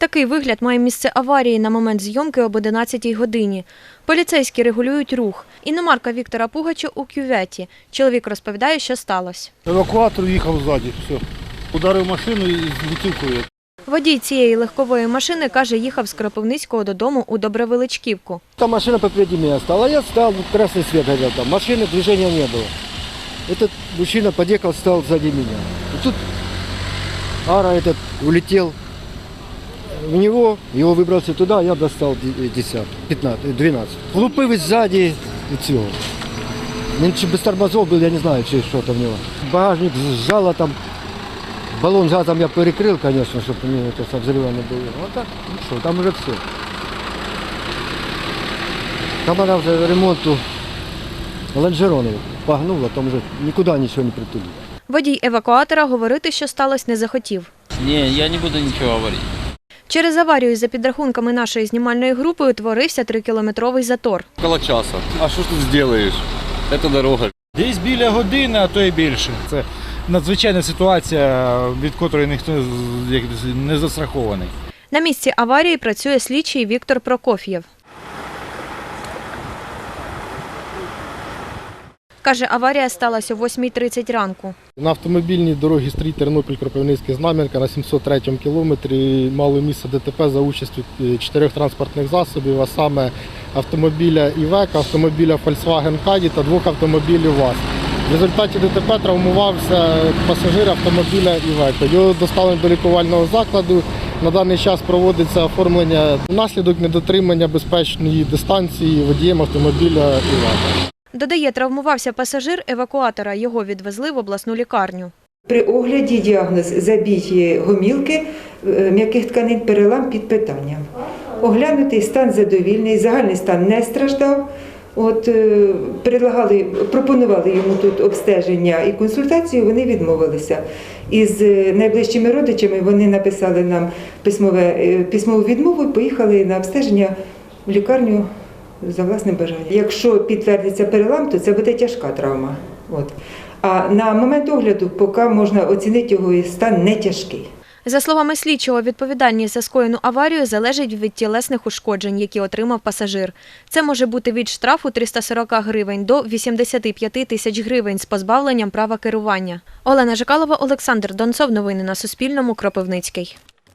Такий вигляд має місце аварії на момент зйомки об 11 годині. Поліцейські регулюють рух. Іномарка Віктора Пугача у кюветі. Чоловік розповідає, що сталося. Евакуатор їхав ззаді, все. Ударив машину і з бутилкою. Водій цієї легкової машини, каже, їхав з Кропивницького додому у Добровеличківку. Там машина попереди меня стала, я стал, красный свет горел там, машины, движения не было. Этот мужчина подъехал, стал сзади меня. И тут Ара этот улетел в него, его выбрался туда, я достал де- 10, 15, 12. Лупив сзади і цього. Він чи без тормозов був, я не знаю, чи що там в нього. Багажник сжало там, балон з газом я перекрив, звісно, щоб мені це взрива не було. А так, ну що, там вже все. Там вона вже ремонту лонжерони погнула, там вже нікуди нічого не притулить. Водій евакуатора говорити, що сталося, не захотів. Не, я не буду ничего говорить. Через аварію, за підрахунками нашої знімальної групи, утворився трикілометровий затор. Коло часу. А що ж тут зробиш? Це дорога. Десь біля години, а то й більше. Це надзвичайна ситуація, від котрої ніхто не застрахований. На місці аварії працює слідчий Віктор Прокоф'єв. Каже, аварія сталася о 8.30 ранку. На автомобільній дорогі стрій Тернопіль Кропивницький Знам'янка на 703 кілометрі мало місце ДТП за участю е, чотирьох транспортних засобів, а саме автомобіля Івека, автомобіля Volkswagen Caddy та двох автомобілів ВАЗ. В результаті ДТП травмувався пасажир автомобіля Івека. Його доставлено до лікувального закладу. На даний час проводиться оформлення внаслідок недотримання безпечної дистанції водієм автомобіля Івека. Додає, травмувався пасажир евакуатора. Його відвезли в обласну лікарню. При огляді діагноз забій гомілки е, м'яких тканин перелам під питанням. Оглянутий стан задовільний, загальний стан не страждав. От е, предлагали, пропонували йому тут обстеження і консультацію, вони відмовилися. Із е, найближчими родичами вони написали нам письмове, письмову відмову і поїхали на обстеження в лікарню за власним бажанням. Якщо підтвердиться перелам, то це буде тяжка травма. От. А на момент огляду поки можна оцінити його стан не тяжкий. За словами слідчого, відповідальність за скоєну аварію залежить від тілесних ушкоджень, які отримав пасажир. Це може бути від штрафу 340 гривень до 85 тисяч гривень з позбавленням права керування. Олена Жикалова, Олександр Донцов. Новини на Суспільному. Кропивницький.